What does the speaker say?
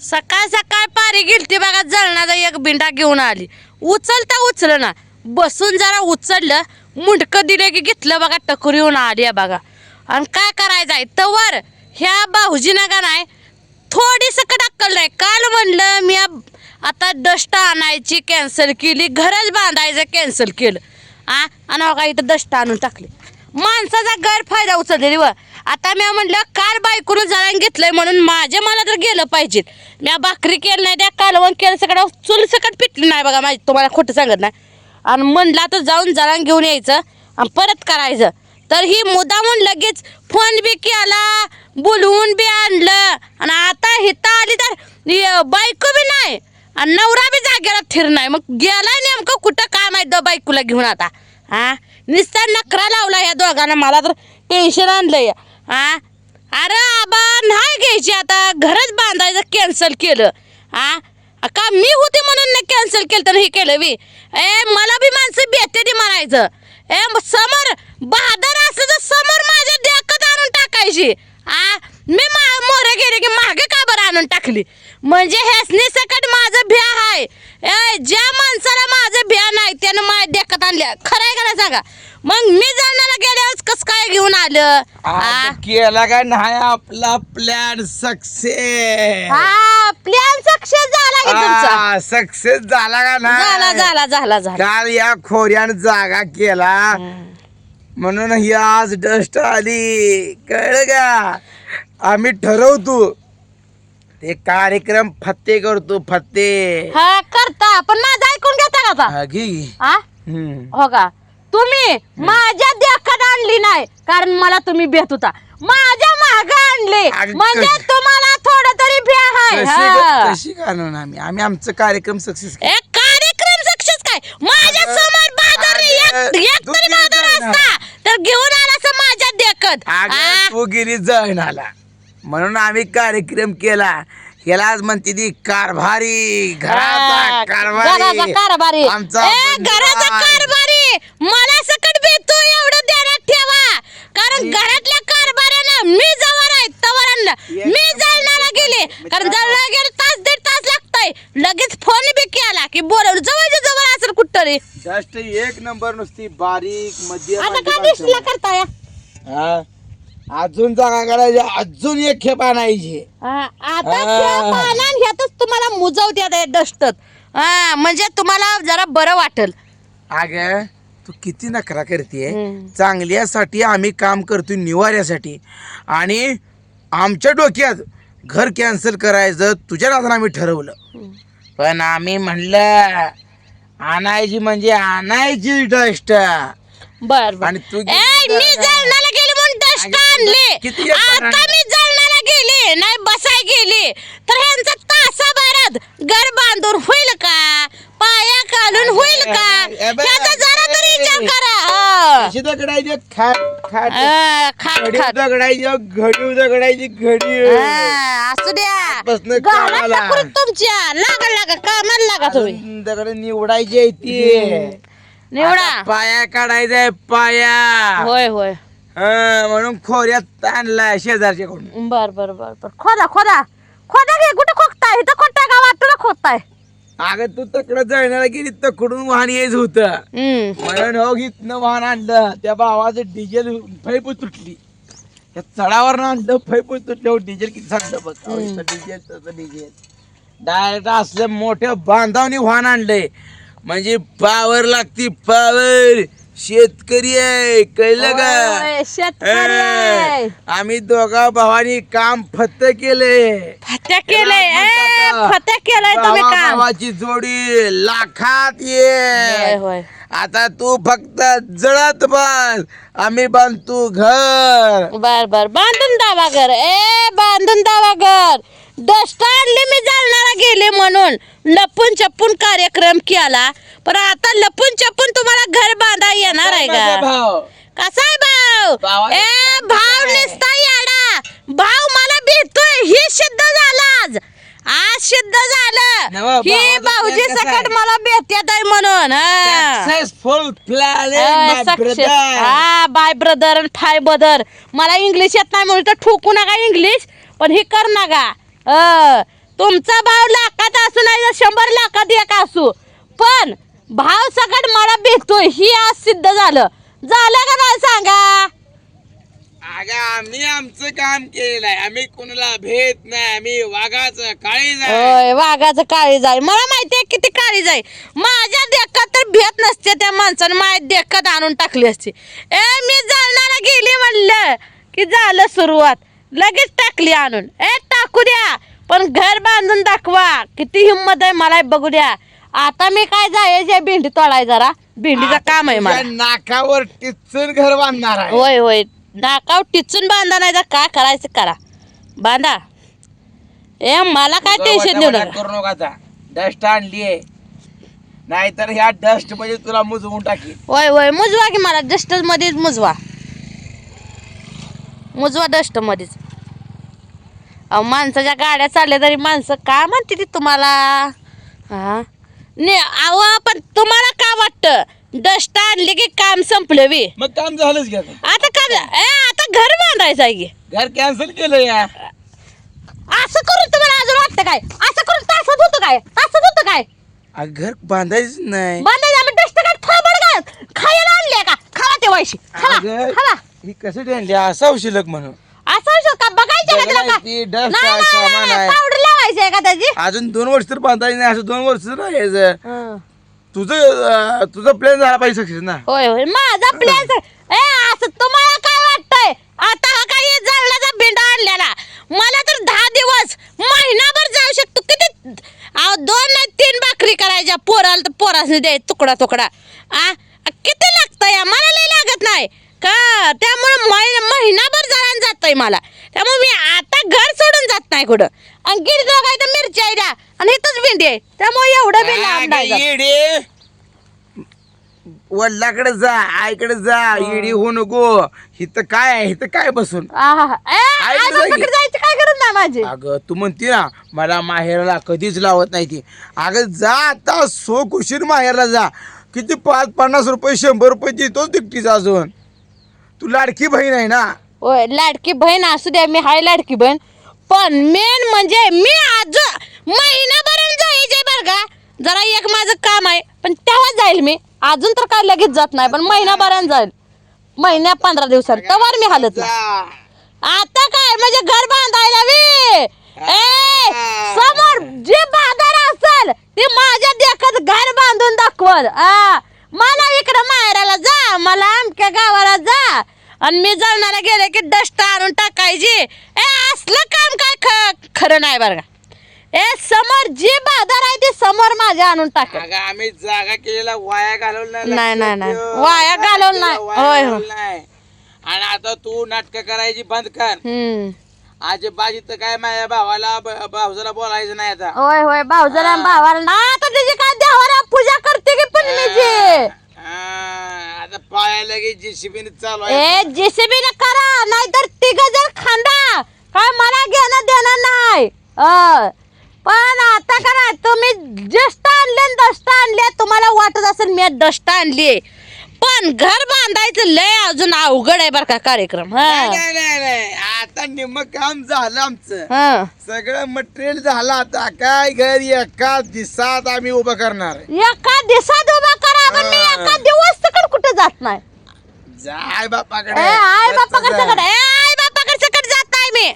सकाळ सकाळ पारी गेलती बघा जळणाचा एक बिंडा घेऊन आली. उचलता उचल ना. बसून जरा उचललं मुंडकं दिलं की घेतलं बघा टकोर येऊन आली आहे बघा. आणि काय करायचं आहे? तवर ह्या भाऊजीनं का नाही थोडी सकट अक्कल नाही काल म्हणलं मी आता डस्ट आणायची कॅन्सल केली घरच बांधायचं कॅन्सल केलं. आ आणि बघा इथं डस्ट आणून टाकली? माणसाचा गैरफायदा उचललेली व. आता मी म्हणलं काल बायकोनं जळण घेतलंय म्हणून माझ्या मला तर गेलं पाहिजे मी भाकरी केलं नाही त्या कालवण केलं सगळं चुल सकट पिटली नाही बघा माझी तुम्हाला खोटं सांगत नाही. आणि म्हणलं तर जाऊन जळण घेऊन यायचं आणि परत करायचं. तर ही मुद्दामून लगेच फोन बी केला बोलवून बी आणलं. आणि आता हिता आली तर बायको बी नाही. आणि नवरा बी जागेला थिर नाही. मग गेलाय नेमकं कुठं काय माहीत बायकोला घेऊन आता? हा? नुसता नखरा लावला या दोघांना मला तर टेन्शन आणलंय. हा? अरे आबा नाही घ्यायची आता. घरच बांधायचं कॅन्सल केलं. हा? का मी होती म्हणून नाही कॅन्सल केलं तर हे केलं बी? ए मला बी माणसं भेटते ती म्हणायचं. ए समोर बहादर असलं तर समोर माझ्या देखत आणून टाकायची. आ मी मा मोरे गेले की मागे का बरं आणून टाकली? म्हणजे हेसनी सकट माझं भ्या आहे ज्या माणसाला माझं भ्या नाही त्यानं माझ्या देखत आणल्या. खरं आहे का नाही सांगा? मग मी जाण्याला गेल्यावर कस काय घेऊन आलं? आ? केला का नाही आपला प्लॅन सक्सेस हा प्लॅन सक्सेस झाला की तुमचा. सक्सेस झाला का झाला नाही? झाला झाला झाला काल या खोऱ्यानं जागा केला. म्हणून ही आज डस्ट आली. कळलं का? आम्ही ठरवतो. ते कार्यक्रम फत्ते करतो फत्ते. हा करता. पण माझं ऐकून घेता का आता? हा, घे. घे. हा हम्म. हो का? तुम्ही माझ्या देखत आणली नाही कारण मला तुम्ही भेट होता. माझ्या माग आणली. अगं, म्हणजे कशी- तुम्हाला थोडं तरी भ्या कशी हा. कशी आम्ही? आम्ही आमचं कार्यक्रम सक्सेस ए कार्यक्रम सक्सेस काय? माझ्यासमोर बाजार एक अगं, एक तू तरी गेली बाजार जाय ना. असता. तर घेऊन आला अगं, हा? तू गेली जण आला म्हणून आम्ही कार्यक्रम केला. यालाच म्हणते ती कारभारी. हा, घराचा कारभारी. कारभारी. आमचा ए घराचा. कारभारी. मला सकट भेटतो एवढं ध्यानात ठेवा. कारण घरातल्या कारभाऱ्यानं मी जवळ आहे तवर आणलं मी जळणाला गेले. कारण जळणाला गेले तास दीड तास लागतंय. लगेच फोन बी केला की बोलवलं जवळच्या जवळ असेल कुठतरी. जस्ट एक नंबर नुसती बारीक मध्यम आता आणि काय. दिसला करताय? हा. अजून जागा करायची अजून एक खेप आणायची. हा, आता हा. ह्यातच तुम्हाला मुजवत्या डस्टत हा म्हणजे तुम्हाला जरा बरं वाटेल. अग तू किती नखरा करते हम्म. चांगल्यासाठी आम्ही काम करतोय निवाऱ्यासाठी. आणि आमच्या डोक्यात घर कॅन्सल करायचं तुझ्या नादानं आम्ही ठरवलं. पण आम्ही म्हणलं आणायची म्हणजे आणायची डस्ट बर बर. आणि तू ए मी जळणाला तू आणले? आता? मी जळणाला गेले नाही बसाय गेले. तर ह्यांचा तासाभरात घर बांधून होईल का? पाया घालून होईल का? ह्याचा जरा तरी. विचार करा दगडायची खाट दगडायची घडी दगडायची घडी हा, असू द्या. तुमच्या. लागा लागा कामाला लागा तुम्ही. दगड निवडायची ती. निवडा. पाया काढायचाय पाया. होय होय. म्हणून खोऱ्यात आणलाय शेजारच्या कडून बर बर बर बर. खोदा खोदा. खोदा घे कुठे खोकताय इथं खोटाय का वाटतं खोकताय अगं तू तकडं जळण्याला गेली तकडून वाहन यायचं होतं. हम्म. म्हणून हो इथनं वाहन आणलं. त्या भावाचं डिझेल फैप तुटली त्या चढावर आणलं फैप तुटल्यावर डिझेल किती सांगतं बघ. अहो, इथं डिझेल तसं डिझेल डायरेक्ट असलं मोठं बांधावनी वाहन आणलंय. म्हणजे पावर लागती पावर शेतकरी आहे कळलं का? होय, शेतकरी आहे. ए, आम्ही दोघा भावानी काम फत्त केले. फत्या केलंय ए, म्हणतात फत्या केलंय तुम्ही भावा काम. भावाची जोडी लाखात होय ये. होय आता तू फक्त जळत बस. आम्ही बांधतो घर. बर बर. बांधून दावा घर. ए बांधून दावा घर. डस्ट गेले म्हणून लपून चपून कार्यक्रम केला. पण आता लपून चपून तुम्हाला घर बांधा येणार आहे का कसा आहे ए भाव? निसता याडा. भाव मला भेटतोय. हे सिद्ध झालं आज. आज सिद्ध झालं. ही भाऊजी सकट? मला भेटत आहे म्हणून. हा. बाय ब्रदर आणि फाय ब्रदर मला इंग्लिश येत नाही म्हणून तर ठोकू नका इंग्लिश पण हे कर नका. अ, तुमचा भाव लाखात असू नाही शंभर लाखात एक असू. पण भाव सकट मला भेटतोय ही आज सिद्ध झालं. झालं का नाही सांगा? अगं आम्ही आमचं काम केलेलं आहे आम्ही कोणाला भेट नाही. आम्ही वाघाचं काळी होय वाघाचं काळी जाय मला माहितीये किती काळी जाय माझ्या देखत तर भेट नसते त्या माणसानं. माझ्या देखत आणून टाकली असती. ए मी जालनाला गेली म्हणलं की झालं सुरुवात. लगेच टाकली आणून. ए टाकू द्या. पण घर बांधून दाखवा. किती हिंमत आहे मला बघू द्या. आता मी काय जायचे भेंडी तोडाय जरा? भेंडीचं काम आहे मला. नाकावर टिचून घर बांधणार आहे. होय होय. नाकाव टिचून बांधा नाही तर काय करायचं करा. बांधा. ए मला काय टेन्शन देऊ नका. करू नका डस्ट आणली आहे. नाहीतर ह्या डस्टमध्ये तुला मुजवून टाकी होय होय. मुजवा की मला. डस्ट मध्येच मुजवा. मुजवा डस्ट मध्येच. अहो माणसाच्या गाड्या चालल्या तरी माणसं काय म्हणते ती तुम्हाला? हा? ने अहो पण तुम्हाला काय वाटतं? डस्ट आणली की काम संपलं वी मग काम झालंच घ्या आता. काय ए, आता घर बांधायचं आहे की. घर कॅन्सल केलं या. असं करून तुम्हाला अजून वाटतं काय? असं करून तासत होतं काय? तासत होतं काय? घर बांधायचं नाही. बांधायचं आम्ही डस्ट काय थोबड काय खायला आणले का? खावा ते वैशी. खावा अगं, खावा. ही कशासाठी आणली असा शिल्लक म्हणून. असं असं का? का तुला का ती डस्ट आहे सामान आहे पावडर लावायचं आहे का त्याची? अजून दोन वर्ष तर बांधायचं नाही असं दोन वर्ष राहायचं. तुझं अं, तुझा प्लॅन झाला पाहिजे सक्सेस ना. होय होय माझा प्लॅन ए असं तुम्हाला काय वाटतंय? आता हा काही जळल्याचा बिंडा आणलेला. मला तर दहा दिवस महिनाभर जाऊ शकतो. किती अहो, दोन नाही तीन भाकरी करायच्या. पोराला तर पोरासने दे तुकडा तुकडा आ किती लागतंय? मला लागत नाही. का? त्यामुळे मै- महिनाभर जळण जातंय मला. त्यामुळे मी आता घर सोडून जात नाही कुठं. आणि गिड काय तर मिरची आहे द्या. आणि इथंच भेंडी आहे. त्यामुळे एवढं बी लांब नाही जात. येडे. वडिलाकडे जा आईकडे जा. येडी होऊ नको. हिथं काय आहे? हिथं काय बसून? आहा. ए, आई आई जागी. बापाकडे जायची काय गरज नाही माझी? अगं तू म्हणते ना मला माहेरला कधीच लावत नाही ती. अगं जा आता. सो कुशीर माहेरला जा. किती पाच पन्नास रुपये शंभर रुपये देतोच तिकटीचा अजून. तू लाडकी बहीण आहे ना? होय लाडकी बहीण असू द्या मी हाय लाडकी बहीण. पण मेन म्हणजे मी आज महिनाभर जायचे बर का. जरा एक माझं काम आहे पण तेव्हा जाईल मी. अजून तर काय लगेच जात नाही पण महिनाभरात जाईल. महिन्या पंधरा दिवसात तवर मी हालत नाही. आता काय म्हणजे घर बांधायला वे. ए समोर जे बाजार असेल ते माझ्या देखत घर बांधून दाखवल. आ मला इकडे जा मला आमच्या गावाला जा. आणि मी जळणाला गेले की डस्ट आणून टाकायची. ए असलं काम काय ख- खरं नाही बरं का. ए समोर जे बाजार आहे ते समोर माझ्या आणून टाका. अगं आम्ही जागा केलेला वाया घालवला नाही, नाही, नाही. वाया घालवलं नाही. होय, होय. नाही. आणि आता तू नाटक करायची बंद कर. हम्म. आजी बाजी तर काय माझ्या भावाला ब- भाऊजाला बोलायचं नाही आता. होय होय भाऊजरा भावाला ना आता त्याची काय देवाला पूजा करते की पुण्यची हा, पायाला की जेसीबीने चालू आहे ए जेसीबी न करा नाहीतर तिघ जर खांदा. काय मला घेणं देणं नाही. अ, पण आता करा तुम्ही डस्ट आणले न दस्ट आणले तुम्हाला वाटत असेल मी डस्ट आणली पण घर बांधायचं लय अजून अवघड आहे बरं का कार्यक्रम हा. नाही नाही, नाही आता निम्म काम झालं आमचं. हा. सगळं मटेरियल झालं आता. काय घर एका दिवसात आम्ही उभं करणार आहे. एका दिवसात उभा करा पण मी हा. एका दिवस कुठे जात नाही? जाय बापाकडे ए, आय बस बापाकडे जा. सकट ए बापाकडे सकट जात नाही मी.